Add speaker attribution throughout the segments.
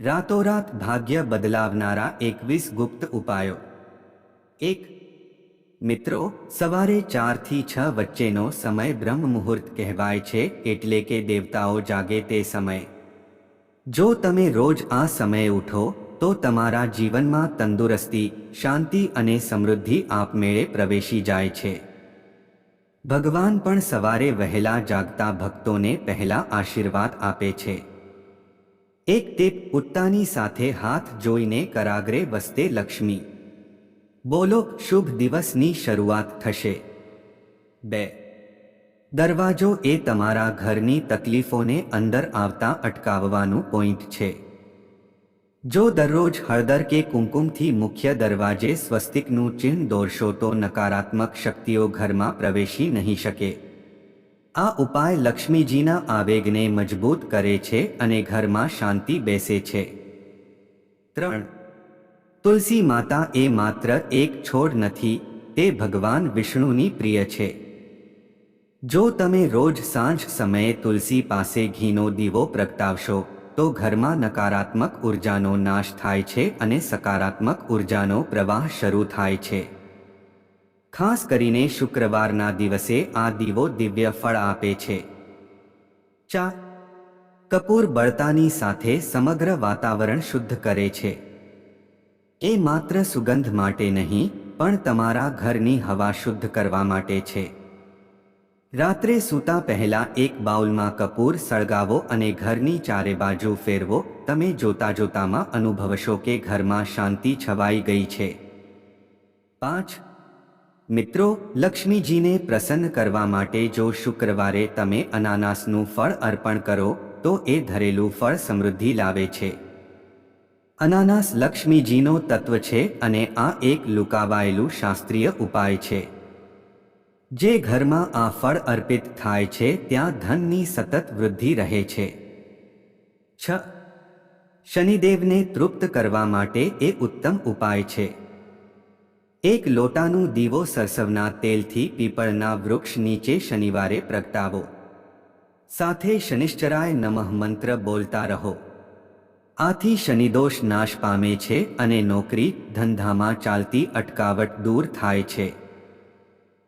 Speaker 1: રાતોરાત ભાગ્ય બદલાવનારા એકવીસ ગુપ્ત ઉપાયો. એક, મિત્રો, સવારે ચારથી છ વચ્ચેનો સમય બ્રહ્મ મુહૂર્ત કહેવાય છે, એટલે કે દેવતાઓ જાગે તે સમય. જો તમે રોજ આ સમયે ઉઠો, તો તમારા જીવનમાં તંદુરસ્તી, શાંતિ અને સમૃદ્ધિ આપમેળે પ્રવેશી જાય છે. ભગવાન પણ સવારે વહેલા જાગતા ભક્તોને પહેલા આશીર્વાદ આપે છે. એક ટીપ ઉત્તાની સાથે હાથ જોઈને કરાગરે વસતે લક્ષ્મી. બોલો, શુભ દિવસની શરૂઆત થશે. બે. દરવાજો એ તમારા ઘરની તકલીફોને અંદર આવતા અટકાવવાનું પોઈન્ટ છે. જો દરરોજ હળદર કે કુમકુમથી મુખ્ય દરવાજે સ્વસ્તિકનું ચિહ્ન દોરશો તો નકારાત્મક શક્તિઓ ઘરમાં પ્રવેશી નહીં શકે. આ ઉપાય લક્ષ્મીજીના આવેગને મજબૂત કરે છે અને ઘરમાં શાંતિ બેસે છે. ત્રણ. તુલસી માતા એ માત્ર એક છોડ નથી, તે ભગવાન વિષ્ણુની પ્રિય છે. જો તમે રોજ સાંજ સમયે તુલસી પાસે ઘીનો દીવો પ્રગટાવશો, તો ઘરમાં નકારાત્મક ઉર્જાનો નાશ થાય છે અને સકારાત્મક ઉર્જાનો પ્રવાહ શરૂ થાય છે. ખાસ કરીને શુક્રવારના દિવસે આ દીવો દિવ્ય ફળ આપે છે. ચા. કપૂર બળતાની સાથે સમગ્ર વાતાવરણ શુદ્ધ કરે છે. એ માત્ર સુગંધ માટે નહીં, પણ તમારા ઘરની હવા શુદ્ધ કરવા માટે છે. રાત્રે સૂતા પહેલા એક બાઉલમાં કપૂર સળગાવો અને ઘરની ચારે બાજુ ફેરવો, તમે જોતા જોતામાં અનુભવશો કે ઘરમાં શાંતિ છવાઈ ગઈ છે. પાંચ. મિત્રો, લક્ષ્મીજીને પ્રસન્ન કરવા માટે જો શુક્રવારે તમે અનાનાસનું ફળ અર્પણ કરો, તો એ ધરેલું ફળ સમૃદ્ધિ લાવે છે. અનાનાસ લક્ષ્મીજીનો તત્વ છે અને આ એક લુકાવાયેલું શાસ્ત્રીય ઉપાય છે. જે ઘરમાં આ ફળ અર્પિત થાય છે, ત્યાં ધનની સતત વૃદ્ધિ રહે છે. છ. શનિદેવને તૃપ્ત કરવા માટે એ ઉત્તમ ઉપાય છે. એક લોટાનું દીવો સરસવના તેલથી પીપળના વૃક્ષ નીચે શનિવારે પ્રગટાવો. સાથે શનિશ્ચરાય નમઃ મંત્ર બોલતા રહો. આથી શનિદોષ નાશ પામે છે અને નોકરી ધંધામાં ચાલતી અટકાવટ દૂર થાય છે.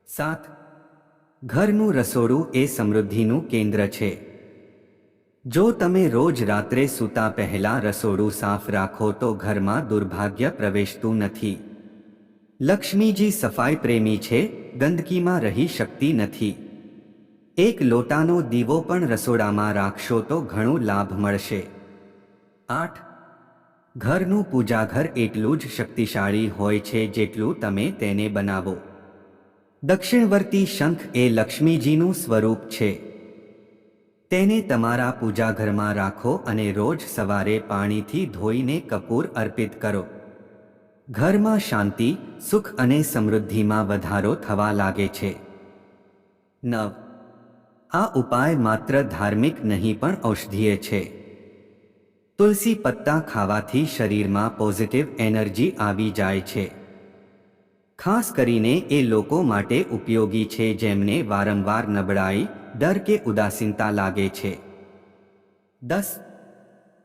Speaker 1: સાત. ઘરનું રસોડું એ સમૃદ્ધિનું કેન્દ્ર છે. જો તમે રોજ રાત્રે સૂતા પહેલા રસોડું સાફ રાખો તો ઘરમાં દુર્ભાગ્ય પ્રવેશતું નથી. લક્ષ્મીજી સફાઈ પ્રેમી છે, ગંદકીમાં રહી શકતી નથી. એક લોટાનો દીવો પણ રસોડામાં રાખશો તો ઘણો લાભ મળશે. આઠ. ઘરનું પૂજાઘર એટલું જ શક્તિશાળી હોય છે જેટલું તમે તેને બનાવો. દક્ષિણવર્તી શંખ એ લક્ષ્મીજીનું સ્વરૂપ છે. તેને તમારા પૂજાઘરમાં રાખો અને રોજ સવારે પાણીથી ધોઈને કપૂર અર્પિત કરો. ઘરમાં શાંતિ, સુખ અને સમૃદ્ધિમાં વધારો થવા લાગે છે. નવ. આ ઉપાય માત્ર ધાર્મિક નહીં પણ ઔષધીય છે. તુલસી પત્તા ખાવાથી શરીરમાં પોઝિટિવ એનર્જી આવી જાય છે. ખાસ કરીને એ લોકો માટે ઉપયોગી છે જેમને વારંવાર નબળાઈ, ડર કે ઉદાસીનતા લાગે છે. દસ.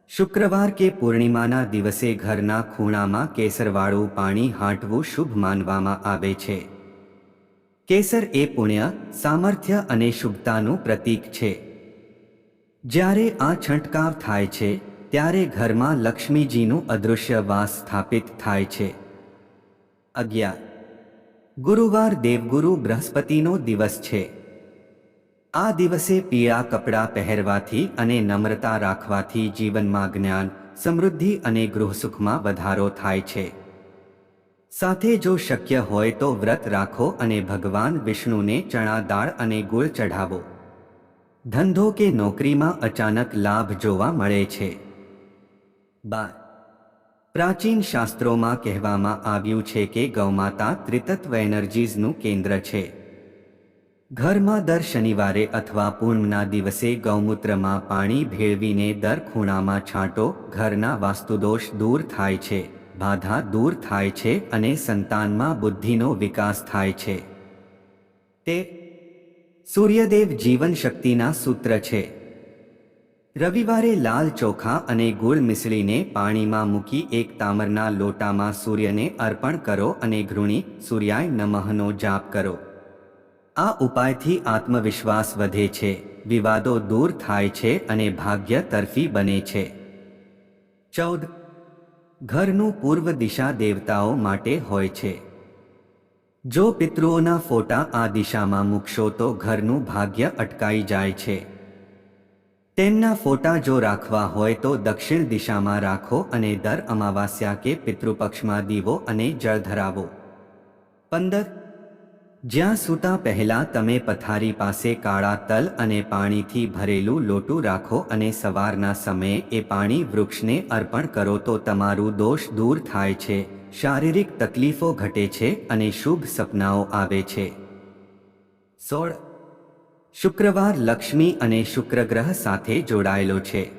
Speaker 1: શુક્રવાર કે પૂર્ણિમાના દિવસે ઘરના ખૂણામાં કેસરવાળું પાણી હાંટવું શુભ માનવામાં આવે છે. કેસર એ પુણ્ય, સામર્થ્ય અને શુભતાનું પ્રતીક છે. જ્યારે આ છંટકાવ થાય છે, ત્યારે ઘરમાં લક્ષ્મીજીનું અદૃશ્ય વાસ સ્થાપિત થાય છે. અગિયાર. ગુરુવાર દેવગુરુ બૃહસ્પતિનો દિવસ છે. આ દિવસે પીળા કપડાં પહેરવાથી અને નમ્રતા રાખવાથી જીવનમાં જ્ઞાન, સમૃદ્ધિ અને ગૃહસુખમાં વધારો થાય છે. સાથે જો શક્ય હોય તો વ્રત રાખો અને ભગવાન વિષ્ણુને ચણા દાળ અને ગુળ ચઢાવો. ધંધો કે નોકરીમાં અચાનક લાભ જોવા મળે છે. બાર. પ્રાચીન શાસ્ત્રોમાં કહેવામાં આવ્યું છે કે ગૌમાતા ત્રિતત્વ એનર્જીઝનું કેન્દ્ર છે. ઘરમાં દર શનિવારે અથવા પૂર્ણના દિવસે ગૌમૂત્રમાં પાણી ભેળવીને દર ખૂણામાં છાંટો, ઘરના વાસ્તુદોષ દૂર થાય છે, બાધા દૂર થાય છે અને સંતાનમાં બુદ્ધિનો વિકાસ થાય છે. તે સૂર્યદેવ જીવન શક્તિના સૂત્ર છે. રવિવારે લાલ ચોખા અને ગુળ મિસળીને પાણીમાં મૂકી એક તામરના લોટામાં સૂર્યને અર્પણ કરો અને ઘૃણી, સૂર્યાય નમઃનો જાપ કરો. આ ઉપાયથી આત્મવિશ્વાસ વધે છે, વિવાદો દૂર થાય છે અને ભાગ્ય તરફી બને છે. ચૌદ. ઘરનું પૂર્વ દિશા દેવતાઓ માટે હોય છે. જો પિતૃઓના ફોટા આ દિશામાં મૂકશો તો ઘરનું ભાગ્ય અટકાઈ જાય છે. તેમના ફોટા જો રાખવા હોય તો દક્ષિણ દિશામાં રાખો અને દર અમાવાસ્યા કે પિતૃપક્ષમાં દીવો અને જળ ધરાવો. પંદર. જ્યાં સૂતા પહેલા તમે પથારી પાસે કાળા તલ અને પાણીથી ભરેલું લોટું રાખો અને સવારના સમયે એ પાણી વૃક્ષને અર્પણ કરો તો તમારું દોષ દૂર થાય છે. શારીરિક તકલીફો ઘટે છે અને શુભ સપનાઓ આવે છે. સોળ. શુક્રવાર લક્ષ્મી અને શુક્ર ગ્રહ સાથે જોડાયેલો છે.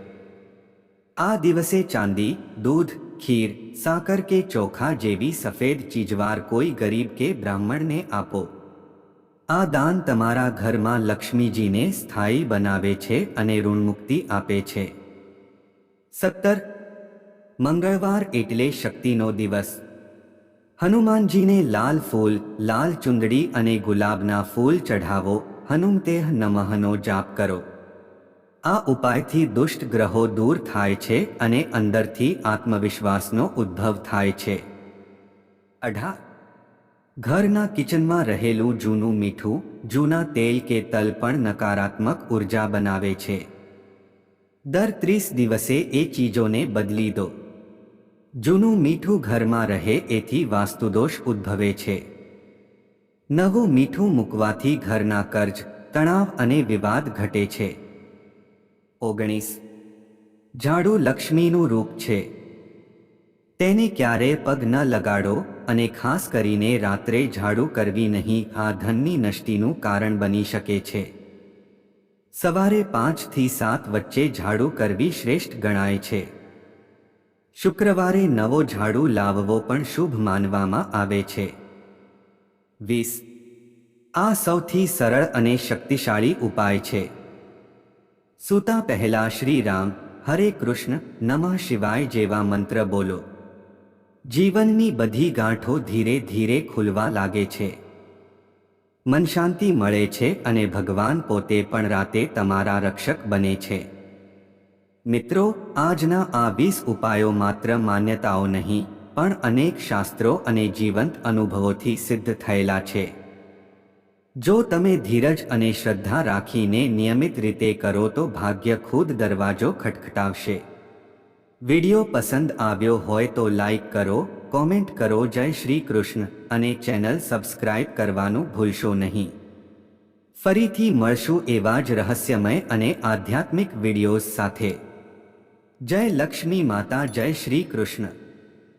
Speaker 1: આ દિવસે ચાંદી, દૂધ, ખીર, સાકર કે ચોખા જેવી સફેદ ચીજવાર કોઈ ગરીબ કે બ્રાહ્મણને આપો. આ દાન તમારા ઘરમાં લક્ષ્મીજીને સ્થાયી બનાવે છે અને ઋણમુક્તિ આપે છે. સત્તર. મંગળવાર એટલે શક્તિનો દિવસ. હનુમાનજીને લાલ ફૂલ, લાલ ચુંદડી અને ગુલાબના ફૂલ ચઢાવો હનુમતેહ નમઃનો જાપ કરો. આ ઉપાયથી દુષ્ટ ગ્રહો દૂર થાય છે અને અંદરથી આત્મવિશ્વાસનો ઉદ્ભવ થાય છે. અઢાર. ઘરના કિચનમાં રહેલું જૂનું મીઠું, જૂના તેલ કે તલ પણ નકારાત્મક ઊર્જા બનાવે છે. દર ત્રીસ દિવસે એ ચીજોને બદલી દો. જૂનું મીઠું ઘરમાં રહે એથી વાસ્તુદોષ ઉદ્ભવે છે. નવું મીઠું મૂકવાથી ઘરના કર્જ, તણાવ અને વિવાદ ઘટે છે. ઓગણીસ. ઝાડુ લક્ષ્મીનું રૂપ છે. તેને ક્યારે પગ ન લગાડો અને ખાસ કરીને રાત્રે ઝાડુ કરવી નહીં, આ ધનની નષ્ટિનું કારણ બની શકે છે. સવારે પાંચથી સાત વચ્ચે ઝાડુ કરવી શ્રેષ્ઠ ગણાય છે. શુક્રવારે નવો ઝાડુ લાવવો પણ શુભ માનવામાં આવે છે. વીસ. આ સૌથી સરળ અને શક્તિશાળી ઉપાય છે. સૂતા પહેલા શ્રી રામ હરે કૃષ્ણ, નમઃ શિવાય જેવા મંત્ર બોલો. જીવનની બધી ગાંઠો ધીરે ધીરે ખુલવા લાગે છે. મન શાંતિ મળે છે અને ભગવાન પોતે પણ રાતે તમારા રક્ષક બને છે. મિત્રો, આજના આ વીસ ઉપાયો માત્ર માન્યતાઓ નહીં, પણ અનેક શાસ્ત્રો અને જીવંત અનુભવોથી સિદ્ધ થયેલા છે. જો તમે ધીરજ અને શ્રદ્ધા રાખીને નિયમિત રીતે કરો તો ભાગ્ય ખુદ દરવાજો ખટખટાવશે. વિડિયો પસંદ આવ્યો હોય તો લાઈક કરો, કોમેન્ટ કરો, જય શ્રી કૃષ્ણ અને ચેનલ સબસ્ક્રાઇબ કરવાનું ભૂલશો નહીં. ફરીથી મળશું એવા જ રહસ્યમય અને આધ્યાત્મિક વિડીયોઝ સાથે. જય લક્ષ્મી માતા, જય શ્રી કૃષ્ણ.